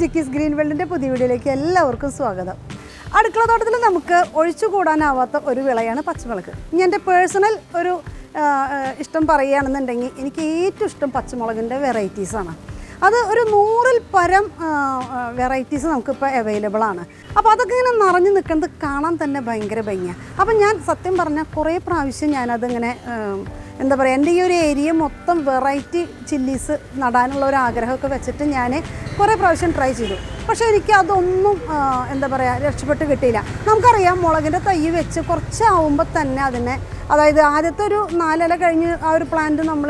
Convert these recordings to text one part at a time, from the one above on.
ജിക്കീസ് green വേൾഡിന്റെ പുതിയ വീഡിയോയിലേക്ക് എല്ലാവർക്കും സ്വാഗതം. അടുക്കള തോട്ടത്തിൽ നമുക്ക് ഒഴിച്ചുകൂടാനാവാത്ത ഒരു വിളയാണ് പച്ചമുളക്. ഇനി എന്റെ പേഴ്സണൽ ഒരു ഇഷ്ടം പറയുകയാണെന്നുണ്ടെങ്കിൽ എനിക്ക് ഏറ്റവും ഇഷ്ടം പച്ചമുളകിന്റെ വെറൈറ്റീസാണ് അത് ഒരു നൂറിൽ പരം വെറൈറ്റീസ് നമുക്കിപ്പോൾ അവൈലബിൾ ആണ്. അപ്പോൾ അതൊക്കെ ഇങ്ങനെ നിറഞ്ഞു നിൽക്കുന്നത് കാണാൻ തന്നെ ഭയങ്കര ഭംഗിയാണ്. അപ്പം ഞാൻ സത്യം പറഞ്ഞാൽ കുറേ പ്രാവശ്യം ഞാനതിങ്ങനെ എന്താ പറയുക എന്റെ ഈ ഒരു ഏരിയ മൊത്തം വെറൈറ്റി ചില്ലീസ് നടാനുള്ള ഒരു ആഗ്രഹമൊക്കെ വെച്ചിട്ട് ഞാൻ കുറേ പ്രാവശ്യം ട്രൈ ചെയ്തു. പക്ഷേ എനിക്ക് അതൊന്നും എന്താ പറയുക രക്ഷപ്പെട്ട് കിട്ടിയില്ല. നമുക്കറിയാം മുളകിന്റെ തൈ വെച്ച് കുറച്ചാവുമ്പോൾ തന്നെ അതിനെ അതായത് ആദ്യത്തെ ഒരു നാലില കഴിഞ്ഞ് ആ ഒരു പ്ലാന്റ് നമ്മൾ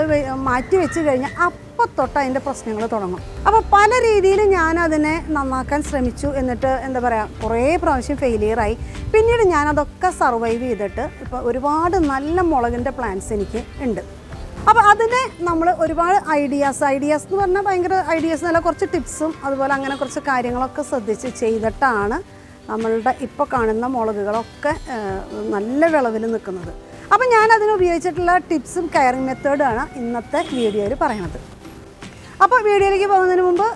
മാറ്റി വെച്ച് കഴിഞ്ഞാൽ അപ്പോൾ തൊട്ട് അതിന്റെ പ്രശ്നങ്ങൾ തുടങ്ങും. അപ്പോൾ പല രീതിയിൽ ഞാൻ അതിനെ നന്നാക്കാൻ ശ്രമിച്ചു എന്നിട്ട് എന്താ പറയുക കുറേ പ്രാവശ്യം ഫെയിലിയറായി പിന്നീട് ഞാൻ അതൊക്കെ സർവൈവ് ചെയ്തിട്ട് ഇപ്പോൾ ഒരുപാട് നല്ല മുളകിന്റെ പ്ലാന്റ്സ് എനിക്ക് ഉണ്ട്. അപ്പോൾ അതിനെ നമ്മൾ ഒരുപാട് ഐഡിയാസ് ഐഡിയാസ് എന്ന് പറഞ്ഞാൽ ഭയങ്കര ഐഡിയാസ് നല്ല കുറച്ച് ടിപ്സും അതുപോലെ അങ്ങനെ കുറച്ച് കാര്യങ്ങളൊക്കെ ശ്രദ്ധിച്ച് ചെയ്തിട്ടാണ് നമ്മളുടെ ഇപ്പോൾ കാണുന്ന മുളകുകളൊക്കെ നല്ല വിളവിൽ നിൽക്കുന്നത്. അപ്പോൾ ഞാൻ അതിന് ഉപയോഗിച്ചിട്ടുള്ള ടിപ്സും മെത്തേഡും മെത്തേഡാണ് ഇന്നത്തെ വീഡിയോയിൽ പറയുന്നത് അപ്പോൾ വീഡിയോയിലേക്ക് പോകുന്നതിന് മുമ്പ്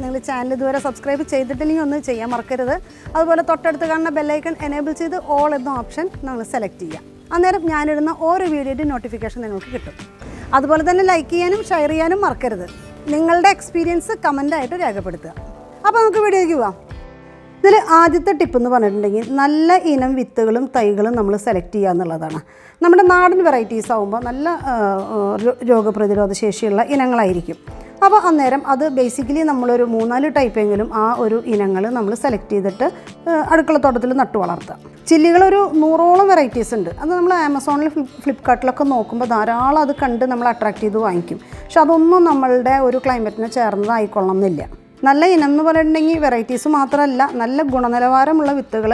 നിങ്ങൾ ചാനൽ ഇതുവരെ സബ്സ്ക്രൈബ് ചെയ്തിട്ടില്ലെങ്കിൽ ഒന്ന് ചെയ്യാൻ മറക്കരുത്. അതുപോലെ തൊട്ടടുത്ത് കാണുന്ന ബെല്ലൈക്കൺ എനേബിൾ ചെയ്ത് ഓൾ എന്ന ഓപ്ഷൻ നിങ്ങൾ സെലക്ട് ചെയ്യുക. അന്നേരം ഞാനിടുന്ന ഓരോ വീഡിയോയുടെ നോട്ടിഫിക്കേഷൻ നിങ്ങൾക്ക് കിട്ടും. അതുപോലെ തന്നെ ലൈക്ക് ചെയ്യാനും ഷെയർ ചെയ്യാനും മറക്കരുത്. നിങ്ങളുടെ എക്സ്പീരിയൻസ് കമന്റായിട്ട് രേഖപ്പെടുത്തുക. അപ്പോൾ നമുക്ക് വീഡിയോയ്ക്ക് പോവാം. ഇതിൽ ആദ്യത്തെ ടിപ്പ് എന്ന് പറഞ്ഞിട്ടുണ്ടെങ്കിൽ നല്ല ഇനം വിത്തുകളും തൈകളും നമ്മൾ സെലക്ട് ചെയ്യുക എന്നുള്ളതാണ്. നമ്മുടെ നാടൻ വെറൈറ്റീസ് ആകുമ്പോൾ നല്ല രോഗപ്രതിരോധ ശേഷിയുള്ള ഇനങ്ങളായിരിക്കും. അപ്പോൾ അന്നേരം അത് ബേസിക്കലി നമ്മളൊരു മൂന്നാൽ ടൈപ്പെങ്കിലും ആ ഒരു ഇനങ്ങൾ നമ്മൾ സെലക്ട് ചെയ്തിട്ട് അടുക്കളത്തോട്ടത്തിൽ നട്ടു വളർത്തുക. ചില്ലികളൊരു നൂറോളം വെറൈറ്റീസ് ഉണ്ട്. അത് നമ്മൾ ആമസോണിൽ ഫ്ലിപ്കാർട്ടിലൊക്കെ നോക്കുമ്പോൾ ധാരാളം അത് കണ്ട് നമ്മൾ അട്രാക്ട് ചെയ്ത് വാങ്ങിക്കും. പക്ഷെ അതൊന്നും നമ്മളുടെ ഒരു ക്ലൈമറ്റിന് ചേർന്നതായിക്കൊള്ളണം എന്നില്ല നല്ല ഇനം എന്ന് പറഞ്ഞിട്ടുണ്ടെങ്കിൽ വെറൈറ്റീസ് മാത്രമല്ല നല്ല ഗുണനിലവാരമുള്ള വിത്തുകൾ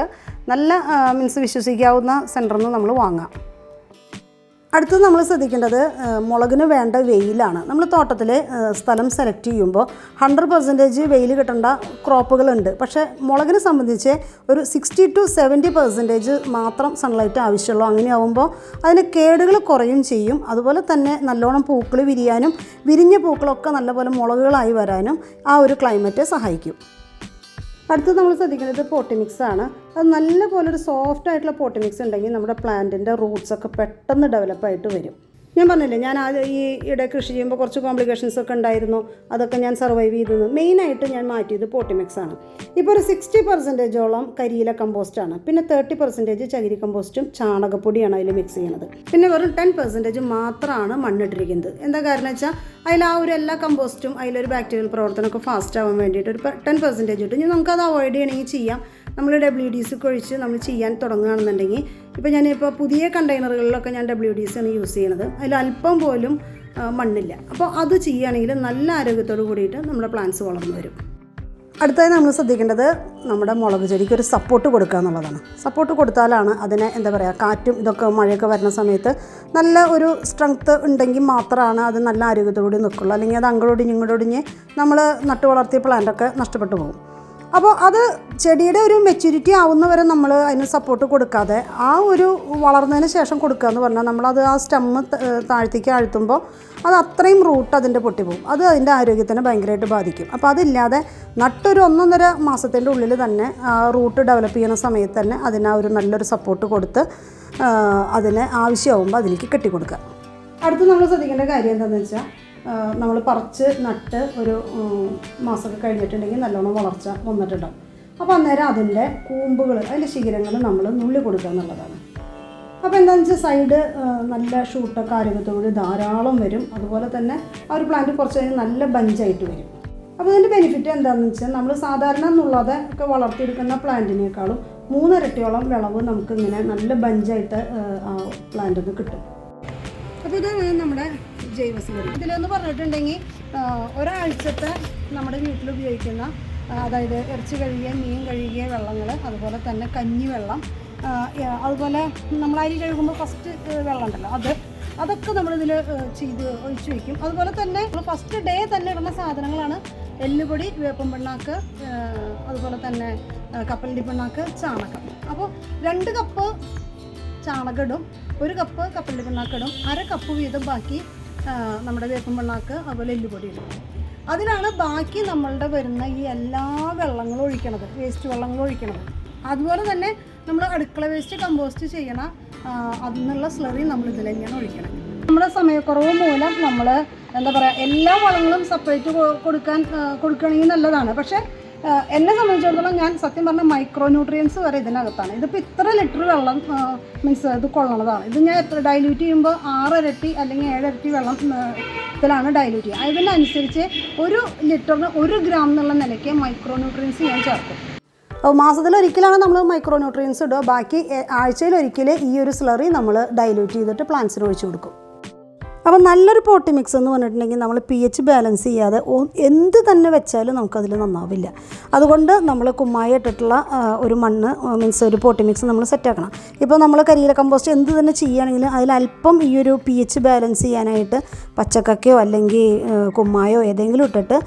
നല്ല മീൻസ് വിശ്വസിക്കാവുന്ന സെന്ററിൽ നിന്ന് നമ്മൾ വാങ്ങാം. അടുത്തത് നമ്മൾ ശ്രദ്ധിക്കേണ്ടത് മുളകിന് വേണ്ട വെയിലാണ്. നമ്മൾ തോട്ടത്തിൽ സ്ഥലം സെലക്ട് ചെയ്യുമ്പോൾ ഹൺഡ്രഡ് പെർസെന്റേജ് വെയിൽ കിട്ടേണ്ട ക്രോപ്പുകളുണ്ട്. പക്ഷേ മുളകിനെ സംബന്ധിച്ച് ഒരു സിക്സ്റ്റി ടു സെവന്റി പെർസെന്റേജ് മാത്രം സൺലൈറ്റ് ആവശ്യമുള്ളൂ. അങ്ങനെയാവുമ്പോൾ അതിന് കേടുകൾ കുറയും ചെയ്യും. അതുപോലെ തന്നെ നല്ലോണം പൂക്കൾ വിരിയാനും വിരിഞ്ഞ പൂക്കളൊക്കെ നല്ലപോലെ മുളകുകളായി വരാനും ആ ഒരു ക്ലൈമറ്റ് സഹായിക്കും. അടുത്തത് നമ്മൾ ശ്രദ്ധിക്കുന്നത് പോട്ടി മിക്സ് ആണ്. അത് നല്ലപോലെ ഒരു സോഫ്റ്റ് ആയിട്ടുള്ള പോട്ടി മിക്സ് ഉണ്ടെങ്കിൽ നമ്മുടെ പ്ലാന്റിന്റെ റൂട്ട്സൊക്കെ പെട്ടെന്ന് ഡെവലപ്പായിട്ട് വരും. ഞാൻ പറഞ്ഞില്ലേ ഞാൻ ആ ഈ ഇവിടെ കൃഷി ചെയ്യുമ്പോൾ കുറച്ച് കോംപ്ലിക്കേഷൻസ് ഒക്കെ ഉണ്ടായിരുന്നു. അതൊക്കെ ഞാൻ സർവൈവ് ചെയ്തിരുന്നു. മെയിനായിട്ട് ഞാൻ മാറ്റിയത് പോട്ടി മിക്സ് ആണ്. ഇപ്പോൾ ഒരു സിക്സ്റ്റി പെർസെന്റേജോളം കരിയില കമ്പോസ്റ്റാണ് പിന്നെ തേർട്ടി പെർസെന്റേജ് ചകിരി കമ്പോസ്റ്റും ചാണകപ്പൊടിയാണ് അതിൽ മിക്സ് ചെയ്യുന്നത്. പിന്നെ വെറും ടെൻ പെർസെന്റേജ് മാത്രമാണ് മണ്ണിട്ടിരിക്കുന്നത്. എന്താ കാരണം വെച്ചാൽ അതിൽ ആ ഒരു എല്ലാ കമ്പോസ്റ്റും അതിലൊരു ബാക്ടീരിയൽ പ്രവർത്തനമൊക്കെ ഫാസ്റ്റ് ആവാൻ വേണ്ടിയിട്ട് ഒരു ടെൻ പെർസെന്റേജ് ഇട്ട് ഇനി നമുക്കത് അവോയ്ഡ് ചെയ്യണമെങ്കിൽ ചെയ്യാം. നമ്മൾ ഡബ്ല്യു ഡി സി ഒഴിച്ച് നമ്മൾ ചെയ്യാൻ തുടങ്ങുകയാണെന്നുണ്ടെങ്കിൽ ഇപ്പോൾ ഞാനിപ്പോൾ പുതിയ കണ്ടെയ്നറുകളിലൊക്കെ ഞാൻ ഡബ്ല്യു ഡി സി ആണ് യൂസ് ചെയ്യുന്നത്. അതിൽ അല്പം പോലും മണ്ണില്ല. അപ്പോൾ അത് ചെയ്യുകയാണെങ്കിൽ നല്ല ആരോഗ്യത്തോട് കൂടിയിട്ട് നമ്മുടെ പ്ലാന്റ്സ് വളർന്നു വരും. അടുത്തതായി നമ്മൾ ശ്രദ്ധിക്കേണ്ടത് നമ്മുടെ മുളക് ചെടിക്ക് ഒരു സപ്പോർട്ട് കൊടുക്കുക എന്നുള്ളതാണ്. സപ്പോർട്ട് കൊടുത്താലാണ് അതിനെ എന്താ പറയുക കാറ്റും ഇതൊക്കെ മഴയൊക്കെ വരുന്ന സമയത്ത് നല്ല ഒരു സ്ട്രെങ്ത്ത് ഉണ്ടെങ്കിൽ മാത്രമാണ് അത് നല്ല ആരോഗ്യത്തോടുകൂടി നിൽക്കുള്ളൂ. അല്ലെങ്കിൽ അത് അങ്ങോട്ടൊടിഞ്ഞ് ഇങ്ങോട്ടൊടിഞ്ഞ് നമ്മൾ നട്ടു വളർത്തിയ പ്ലാന്റൊക്കെ നഷ്ടപ്പെട്ടു പോകും. അപ്പോൾ അത് ചെടിയുടെ ഒരു മെച്യൂരിറ്റി ആവുന്നവരെ നമ്മൾ അതിന് സപ്പോർട്ട് കൊടുക്കാതെ ആ ഒരു വളർന്നതിന് ശേഷം കൊടുക്കുക എന്ന് പറഞ്ഞാൽ നമ്മളത് ആ സ്റ്റെമ്മ് താഴ്ത്തേക്ക് ആഴ്ത്തുമ്പോൾ അത് അത്രയും റൂട്ട് അതിന്റെ പൊട്ടിപ്പോകും അത് അതിന്റെ ആരോഗ്യത്തിനെ ഭയങ്കരമായിട്ട് ബാധിക്കും. അപ്പോൾ അതില്ലാതെ നട്ടൊരു ഒന്നൊന്നര മാസത്തിന്റെ ഉള്ളിൽ തന്നെ റൂട്ട് ഡെവലപ്പ് ചെയ്യുന്ന സമയത്ത് തന്നെ അതിന് ഒരു നല്ലൊരു സപ്പോർട്ട് കൊടുത്ത് അതിന് ആവശ്യമാകുമ്പോൾ അതിലേക്ക് കെട്ടിക്കൊടുക്കുക. അടുത്ത് നമ്മൾ ശ്രദ്ധിക്കേണ്ട കാര്യം എന്താണെന്ന് വെച്ചാൽ നമ്മൾ പറിച്ച് നട്ട് ഒരു മാസമൊക്കെ കഴിഞ്ഞിട്ടുണ്ടെങ്കിൽ നല്ലോണം വളർച്ച വന്നിട്ടുണ്ടാവും. അപ്പോൾ അന്നേരം അതിന്റെ കൂമ്പുകൾ അതിന്റെ ശിഖരങ്ങൾ നമ്മൾ നുള്ളി കൊടുക്കുക എന്നുള്ളതാണ്. അപ്പോൾ എന്താണെന്ന് വെച്ചാൽ സൈഡ് നല്ല ഷൂട്ടൊക്കെ ആരോഗ്യത്തോട് ധാരാളം വരും. അതുപോലെ തന്നെ ആ ഒരു പ്ലാന്റ് കുറച്ച് കഴിഞ്ഞ് നല്ല ബഞ്ചായിട്ട് വരും. അപ്പോൾ ഇതിന്റെ ബെനിഫിറ്റ് എന്താണെന്ന് വെച്ചാൽ നമ്മൾ സാധാരണ എന്നുള്ളതെ ഒക്കെ വളർത്തിയെടുക്കുന്ന പ്ലാന്റിനേക്കാളും മൂന്നിരട്ടിയോളം വിളവ് നമുക്ക് ഇങ്ങനെ നല്ല ബഞ്ചായിട്ട് ആ പ്ലാന്റിൽ നിന്ന് കിട്ടും. അപ്പോൾ ഇത് നമ്മുടെ ജൈവസ്മൃതി ഇതിലെന്ന് പറഞ്ഞിട്ടുണ്ടെങ്കിൽ ഒരാഴ്ചത്തെ നമ്മുടെ വീട്ടിൽ ഉപയോഗിക്കുന്ന അതായത് ഇറച്ചി കഴുകിയ മീൻ കഴുകിയ വെള്ളങ്ങൾ അതുപോലെ തന്നെ കഞ്ഞി വെള്ളം അതുപോലെ നമ്മൾ അരി കഴുകുമ്പോൾ ഫസ്റ്റ് വെള്ളം ഉണ്ടല്ലോ അത് അതൊക്കെ നമ്മളിതിൽ ചെയ്ത് ഒഴിച്ചു വയ്ക്കും. അതുപോലെ തന്നെ ഫസ്റ്റ് ഡേ തന്നെ ഇടുന്ന സാധനങ്ങളാണ് എല്ലുപൊടി വേപ്പൻ പിണ്ണാക്ക് അതുപോലെ തന്നെ കപ്പലിന്റെ പിണ്ണാക്ക് ചാണകം. അപ്പോൾ രണ്ട് കപ്പ് ചാണകം ഇടും ഒരു കപ്പ് കപ്പലണ്ടി പിണ്ണാക്ക് ഇടും അര കപ്പ് വീതം ബാക്കി നമ്മുടെ വേപ്പൻ പിണ്ണാക്ക് അതുപോലെ എല്ലുപൊടി ഇടും അതിനാണ് ബാക്കി നമ്മളുടെ വരുന്ന ഈ എല്ലാ വെള്ളങ്ങളും ഒഴിക്കണത് വേസ്റ്റ് വെള്ളങ്ങളും ഒഴിക്കണത്. അതുപോലെ തന്നെ നമ്മൾ അടുക്കള വേസ്റ്റ് കമ്പോസ്റ്റ് ചെയ്യണ അതിൽ നിന്നുള്ള സ്ലറി നമ്മൾ ഇതിൽ തന്നെയാണ് ഒഴിക്കണം നമ്മുടെ സമയക്കുറവ് മൂലം നമ്മൾ എന്താ പറയുക എല്ലാ വളങ്ങളും സെപ്പറേറ്റ് കൊടുക്കാൻ കൊടുക്കുകയാണെങ്കിൽ നല്ലതാണ്. പക്ഷേ എന്നെ സംബന്ധിച്ചിടത്തോളം ഞാൻ സത്യം പറഞ്ഞ മൈക്രോ ന്യൂട്രിയൻസ് വരെ ഇതിനകത്താണ്. ഇതിപ്പോൾ ഇത്ര ലിറ്റർ വെള്ളം മീൻസ് ഇത് കൊള്ളണതാണ്. ഇത് ഞാൻ എത്ര ഡൈല്യൂട്ട് ചെയ്യുമ്പോൾ ആറിരട്ടി അല്ലെങ്കിൽ ഏഴരട്ടി വെള്ളം ഇതിലാണ് ഡൈല്യൂട്ട് ചെയ്യുക. അതിനനുസരിച്ച് ഒരു ലിറ്ററിന് ഒരു ഗ്രാം എന്നുള്ള നിലയ്ക്ക് മൈക്രോ ന്യൂട്രിയൻസ് ഞാൻ ചേർക്കും. ഒരിക്കലാണ് നമ്മൾ മൈക്രോ ന്യൂട്രിയൻസ് ഇടുക. ബാക്കി ആഴ്ചയിൽ ഒരിക്കൽ ഈ ഒരു സ്ലറി നമ്മൾ ഡൈല്യൂട്ട് ചെയ്തിട്ട് പ്ലാന്റ്സിന് ഒഴിച്ചു കൊടുക്കും. അപ്പോൾ നല്ലൊരു പോട്ടി മിക്സ് എന്ന് പറഞ്ഞിട്ടുണ്ടെങ്കിൽ നമ്മൾ പി എച്ച് ബാലൻസ് ചെയ്യാതെ എന്ത് തന്നെ വെച്ചാലും നമുക്കതിൽ നന്നാവില്ല. അതുകൊണ്ട് നമ്മൾ കുമ്മായി ഇട്ടിട്ടുള്ള ഒരു മണ്ണ് മീൻസ് ഒരു പോട്ടി മിക്സ് നമ്മൾ സെറ്റാക്കണം ഇപ്പോൾ നമ്മൾ കരിയില കമ്പോസ്റ്റ് എന്ത് തന്നെ ചെയ്യുകയാണെങ്കിലും അതിലല്പം ഈ ഒരു പി എച്ച് ബാലൻസ് ചെയ്യാനായിട്ട് പച്ചക്കക്കയോ അല്ലെങ്കിൽ കുമ്മായോ ഏതെങ്കിലും ഇട്ടിട്ട്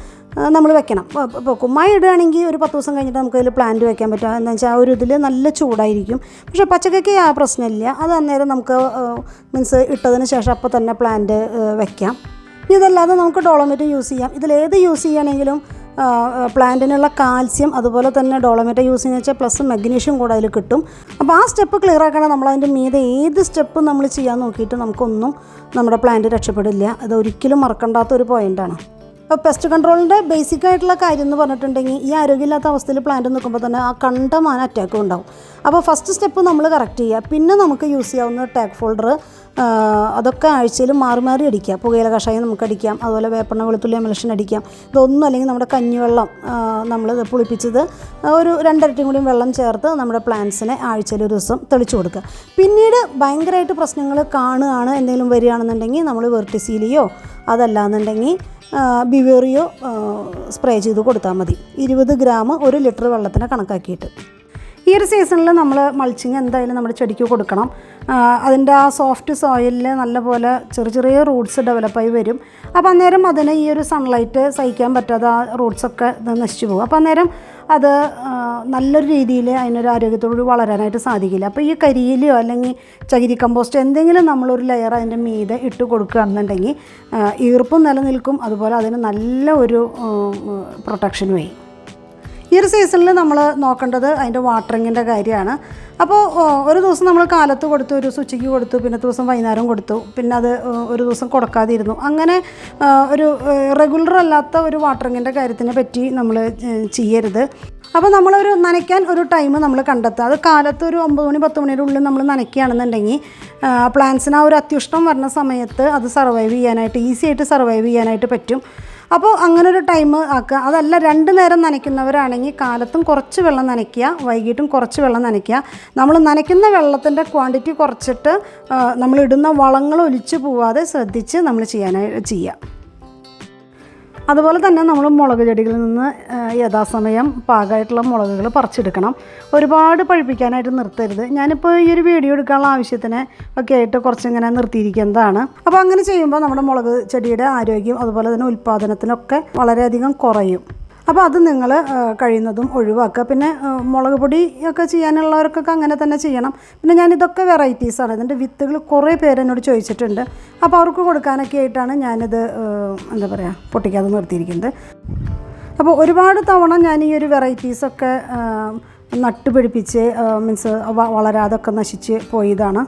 നമ്മൾ വെക്കണം. ഇപ്പോൾ കുമ്മായി ഇടുകയാണെങ്കിൽ ഒരു പത്ത് ദിവസം കഴിഞ്ഞിട്ട് നമുക്ക് അതിൽ പ്ലാന്റ് വെക്കാൻ പറ്റും. എന്താ വെച്ചാൽ ആ ഒരു ഇതിൽ നല്ല ചൂടായിരിക്കും. പക്ഷേ പച്ചക്കയ്ക്ക് ആ പ്രശ്നമില്ല. അത് അന്നേരം നമുക്ക് മീൻസ് ഇട്ടതിന് ശേഷം അപ്പോൾ തന്നെ പ്ലാന്റ് വെക്കാം. ഇതല്ലാതെ നമുക്ക് ഡോളോമേറ്റ് യൂസ് ചെയ്യാം. ഇതിലേത് യൂസ് ചെയ്യുകയാണെങ്കിലും പ്ലാന്റിനുള്ള കാൽസ്യം അതുപോലെ തന്നെ ഡോളോമേറ്റ യൂസ് ചെയ്യുന്ന വെച്ചാൽ പ്ലസ് മഗ്നീഷ്യം കൂടെ അതിൽ കിട്ടും. അപ്പോൾ ആ സ്റ്റെപ്പ് ക്ലിയർ ആക്കണം നമ്മൾ അതിന്റെ മീതെ ഏത് സ്റ്റെപ്പ് നമ്മൾ ചെയ്യാൻ നോക്കിയിട്ട് നമുക്കൊന്നും നമ്മുടെ പ്ലാന്റ് രക്ഷപ്പെടില്ല. അത് ഒരിക്കലും മറക്കണ്ടാത്ത ഒരു പോയിന്റാണ് അപ്പോൾ പെസ്റ്റ് കൺട്രോളിന്റെ ബേസിക് ആയിട്ടുള്ള കാര്യം എന്ന് പറഞ്ഞിട്ടുണ്ടെങ്കിൽ ഈ ആരോഗ്യമില്ലാത്ത അവസ്ഥയിൽ പ്ലാന്റ് നിൽക്കുമ്പോൾ തന്നെ ആ കണ്ടമാന അറ്റാക്കും ഉണ്ടാവും. അപ്പോൾ ഫസ്റ്റ് സ്റ്റെപ്പ് നമ്മൾ കറക്റ്റ് ചെയ്യുക. പിന്നെ നമുക്ക് യൂസ് ചെയ്യാവുന്ന ടാഗ് ഫോൾഡർ അതൊക്കെ ആഴ്ചയിൽ മാറി മാറി അടിക്കുക. പുകയില കഷായം നമുക്ക് അടിക്കാം അതുപോലെ വേപ്പെണ്ണ വെളുത്തുള്ളി മെലഷൻ അടിക്കാം. ഇതൊന്നും അല്ലെങ്കിൽ നമ്മുടെ കഞ്ഞിവെള്ളം നമ്മൾ പുളിപ്പിച്ചത് ഒരു രണ്ടരട്ടിയും കൂടിയും വെള്ളം ചേർത്ത് നമ്മുടെ പ്ലാന്റ്സിനെ ആഴ്ചയിൽ ഒരു ദിവസം തെളിച്ചു കൊടുക്കുക. പിന്നീട് ഭയങ്കരമായിട്ട് പ്രശ്നങ്ങൾ കാണുകയാണ് എന്തെങ്കിലും വരികയാണെന്നുണ്ടെങ്കിൽ നമ്മൾ വെർട്ടിസീലിയോ അതല്ലാന്നുണ്ടെങ്കിൽ ബിവേറിയോ സ്പ്രേ ചെയ്ത് കൊടുത്താൽ മതി. ഇരുപത് ഗ്രാം ഒരു ലിറ്റർ വെള്ളത്തിന് കണക്കാക്കിയിട്ട്. ഈ ഒരു സീസണിൽ നമ്മൾ മൾച്ചിങ് എന്തായാലും നമ്മൾ ചെടിക്ക് കൊടുക്കണം. അതിന്റെ ആ സോഫ്റ്റ് സോയിലിൽ നല്ലപോലെ ചെറിയ ചെറിയ റൂട്ട്സ് ഡെവലപ്പായി വരും. അപ്പോൾ അന്നേരം അതിന് ഈ ഒരു സൺലൈറ്റ് സഹിക്കാൻ പറ്റാതെ ആ റൂട്ട്സൊക്കെ നശിച്ചു പോകും. അപ്പോൾ അന്നേരം അത് നല്ലൊരു രീതിയിൽ അതിനൊരു ആരോഗ്യത്തോട് വളരാനായിട്ട് സാധിക്കില്ല. അപ്പോൾ ഈ കരിയിലോ അല്ലെങ്കിൽ ചകിരി കമ്പോസ്റ്റ് എന്തെങ്കിലും നമ്മളൊരു ലെയർ അതിന്റെ മീതെ ഇട്ട് കൊടുക്കുകയാണെന്നുണ്ടെങ്കിൽ ഈർപ്പം നിലനിൽക്കും അതുപോലെ അതിന് നല്ല ഒരു പ്രൊട്ടക്ഷനുമായി ഈ ഒരു സീസണിൽ നമ്മൾ നോക്കേണ്ടത് അതിന്റെ വാട്ടറിങ്ങിന്റെ കാര്യമാണ്. അപ്പോൾ ഒരു ദിവസം നമ്മൾ കാലത്ത് കൊടുത്തു ഒരു ഉച്ചയ്ക്ക് കൊടുത്തു പിന്നെ ദിവസം വൈകുന്നേരം കൊടുത്തു പിന്നെ അത് ഒരു ദിവസം കൊടുക്കാതിരുന്നു. അങ്ങനെ ഒരു റെഗുലർ അല്ലാത്ത ഒരു വാട്ടറിങ്ങിന്റെ കാര്യത്തിനെ പറ്റി നമ്മൾ ചെയ്യരുത്. അപ്പോൾ നമ്മളൊരു നനയ്ക്കാൻ ഒരു ടൈം നമ്മൾ കണ്ടെത്തുക. അത് കാലത്ത് ഒരു ഒമ്പത് മണി പത്ത് മണിയുടെ ഉള്ളിൽ നമ്മൾ നനയ്ക്കുകയാണെന്നുണ്ടെങ്കിൽ പ്ലാന്റ്സിന് ആ ഒരു അത്യുഷ്ണം വരുന്ന സമയത്ത് അത് സർവൈവ് ചെയ്യാനായിട്ട് ഈസി ആയിട്ട് സർവൈവ് ചെയ്യാനായിട്ട് പറ്റും. അപ്പോൾ അങ്ങനെ ഒരു ടൈം ആക്കുക. അതല്ല രണ്ട് നേരം നനയ്ക്കുന്നവരാണെങ്കിൽ കാലത്തും കുറച്ച് വെള്ളം നനയ്ക്കുക വൈകിട്ടും കുറച്ച് വെള്ളം നനയ്ക്കുക. നമ്മൾ നനയ്ക്കുന്ന വെള്ളത്തിന്റെ ക്വാണ്ടിറ്റി കുറച്ചിട്ട് നമ്മൾ ഇടുന്ന വളങ്ങൾ ഒലിച്ചു പോവാതെ ശ്രദ്ധിച്ച് നമ്മൾ ചെയ്യാനായി ചെയ്യുക അതുപോലെ തന്നെ നമ്മൾ മുളക് ചെടികളിൽ നിന്ന് യഥാസമയം പാകമായിട്ടുള്ള മുളകുകൾ പറിച്ചെടുക്കണം. ഒരുപാട് പഴുപ്പിക്കാനായിട്ട് നിർത്തരുത്. ഞാനിപ്പോൾ ഈ ഒരു വീഡിയോ എടുക്കാനുള്ള ആവശ്യത്തിന് ഒക്കെ ആയിട്ട് കുറച്ചിങ്ങനെ നിർത്തിയിരിക്കുന്നതാണ്. അപ്പോൾ അങ്ങനെ ചെയ്യുമ്പോൾ നമ്മുടെ മുളക് ചെടിയുടെ ആരോഗ്യം അതുപോലെ തന്നെ ഉൽപ്പാദനത്തിനൊക്കെ വളരെയധികം കുറയും. അപ്പോൾ അത് നിങ്ങൾ കഴിയുന്നതും ഒഴിവാക്കുക. പിന്നെ മുളക് പൊടി ഒക്കെ ചെയ്യാനുള്ളവർക്കൊക്കെ അങ്ങനെ തന്നെ ചെയ്യണം. പിന്നെ ഞാൻ ഇതൊക്കെ വെറൈറ്റീസാണ് ഇതിന്റെ വിത്തുകൾ കുറേ പേര് എന്നോട് ചോദിച്ചിട്ടുണ്ട്. അപ്പോൾ അവർക്ക് കൊടുക്കാനൊക്കെ ആയിട്ടാണ് ഞാനിത് എന്താ പറയുക പൊട്ടിക്കാതെ നിർത്തിയിരിക്കുന്നത്. അപ്പോൾ ഒരുപാട് തവണ ഞാൻ ഈ ഒരു വെറൈറ്റീസൊക്കെ നട്ടുപിടിപ്പിച്ച് മീൻസ് വളരാതൊക്കെ നശിച്ച് പോയതാണ്.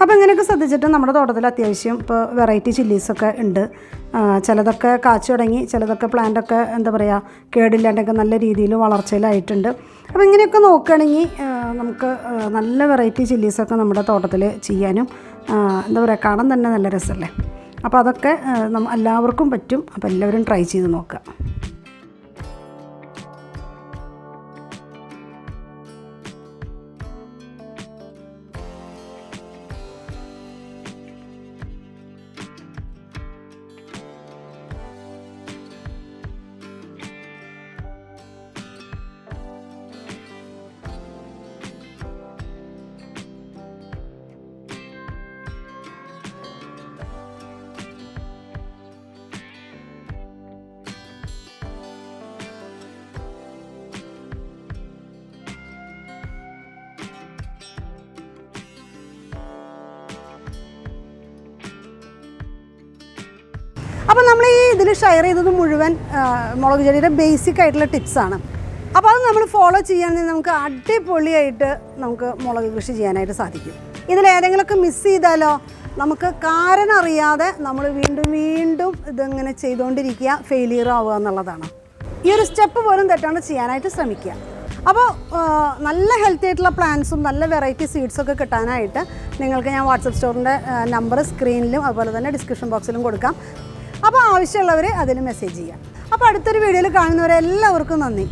അപ്പോൾ ഇങ്ങനെയൊക്കെ ശ്രദ്ധിച്ചിട്ട് നമ്മുടെ തോട്ടത്തിൽ അത്യാവശ്യം ഇപ്പോൾ വെറൈറ്റി ചില്ലീസൊക്കെ ഉണ്ട്. ചിലതൊക്കെ കാച്ചു തുടങ്ങി ചിലതൊക്കെ പ്ലാന്റൊക്കെ എന്താ പറയുക കേടില്ലാണ്ടൊക്കെ നല്ല രീതിയിൽ വളർച്ചയിലായിട്ടുണ്ട്. അപ്പോൾ ഇങ്ങനെയൊക്കെ നോക്കുകയാണെങ്കിൽ നമുക്ക് നല്ല വെറൈറ്റി ചില്ലീസൊക്കെ നമ്മുടെ തോട്ടത്തിൽ ചെയ്യാനും എന്താ പറയുക കാണാൻ തന്നെ നല്ല രസമല്ലേ? അപ്പോൾ അതൊക്കെ എല്ലാവർക്കും പറ്റും. അപ്പോൾ എല്ലാവരും ട്രൈ ചെയ്ത് നോക്കുക. അപ്പോൾ നമ്മൾ ഈ ഇതിൽ ഷെയർ ചെയ്തത് മുഴുവൻ മുളക് ചെടിയുടെ ബേസിക് ആയിട്ടുള്ള ടിപ്സാണ് അപ്പോൾ അത് നമ്മൾ ഫോളോ ചെയ്യുകയാണെങ്കിൽ നമുക്ക് അടിപൊളിയായിട്ട് നമുക്ക് മുളക് കൃഷി ചെയ്യാനായിട്ട് സാധിക്കും. ഇതിൽ ഇതിലേതെങ്കിലുമൊക്കെ മിസ് ചെയ്താലോ നമുക്ക് കാരണം അറിയാതെ നമ്മൾ വീണ്ടും വീണ്ടും ഇതിങ്ങനെ ചെയ്തുകൊണ്ടിരിക്കുക ഫെയിലിയർ ആവുക എന്നുള്ളതാണ്. ഈ ഒരു സ്റ്റെപ്പ് പോലും തെറ്റാണ്ട് ചെയ്യാനായിട്ട് ശ്രമിക്കുക. അപ്പോൾ നല്ല ഹെൽത്തി ആയിട്ടുള്ള പ്ലാന്റ്സും നല്ല വെറൈറ്റി സീഡ്സൊക്കെ കിട്ടാനായിട്ട് നിങ്ങൾക്ക് ഞാൻ വാട്സപ്പ് സ്റ്റോറിന്റെ നമ്പർ സ്ക്രീനിലും അതുപോലെ തന്നെ ഡിസ്ക്രിപ്ഷൻ ബോക്സിലും കൊടുക്കാം. അപ്പോൾ ആവശ്യമുള്ളവർ അതിൽ മെസ്സേജ് ചെയ്യാം. അപ്പോൾ അടുത്തൊരു വീഡിയോയിൽ കാണുന്നവരെ എല്ലാവർക്കും നന്ദി.